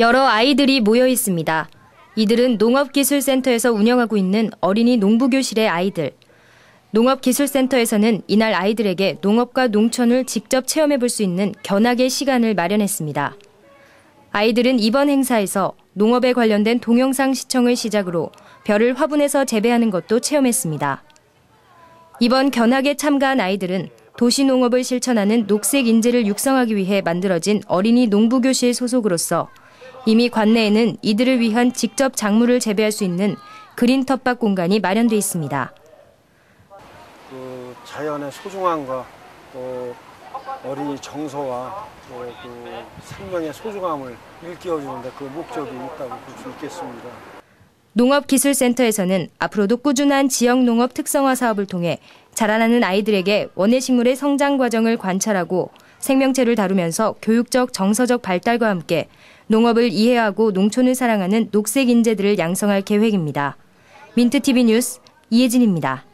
여러 아이들이 모여 있습니다. 이들은 농업기술센터에서 운영하고 있는 어린이 농부교실의 아이들. 농업기술센터에서는 이날 아이들에게 농업과 농촌을 직접 체험해 볼 수 있는 견학의 시간을 마련했습니다. 아이들은 이번 행사에서 농업에 관련된 동영상 시청을 시작으로 벼를 화분에서 재배하는 것도 체험했습니다. 이번 견학에 참가한 아이들은 도시농업을 실천하는 녹색 인재를 육성하기 위해 만들어진 어린이 농부교실 소속으로서 이미 관내에는 이들을 위한 직접 작물을 재배할 수 있는 그린 텃밭 공간이 마련돼 있습니다. 그 자연의 소중함과 또 어린이 정서와 또 그 생명의 소중함을 일깨워주는데 그 목적이 있다고 볼 수 있겠습니다. 농업기술센터에서는 앞으로도 꾸준한 지역 농업 특성화 사업을 통해 자라나는 아이들에게 원예 식물의 성장 과정을 관찰하고 생명체를 다루면서 교육적 정서적 발달과 함께 농업을 이해하고 농촌을 사랑하는 녹색 인재들을 양성할 계획입니다. 민트TV 뉴스 이혜진입니다.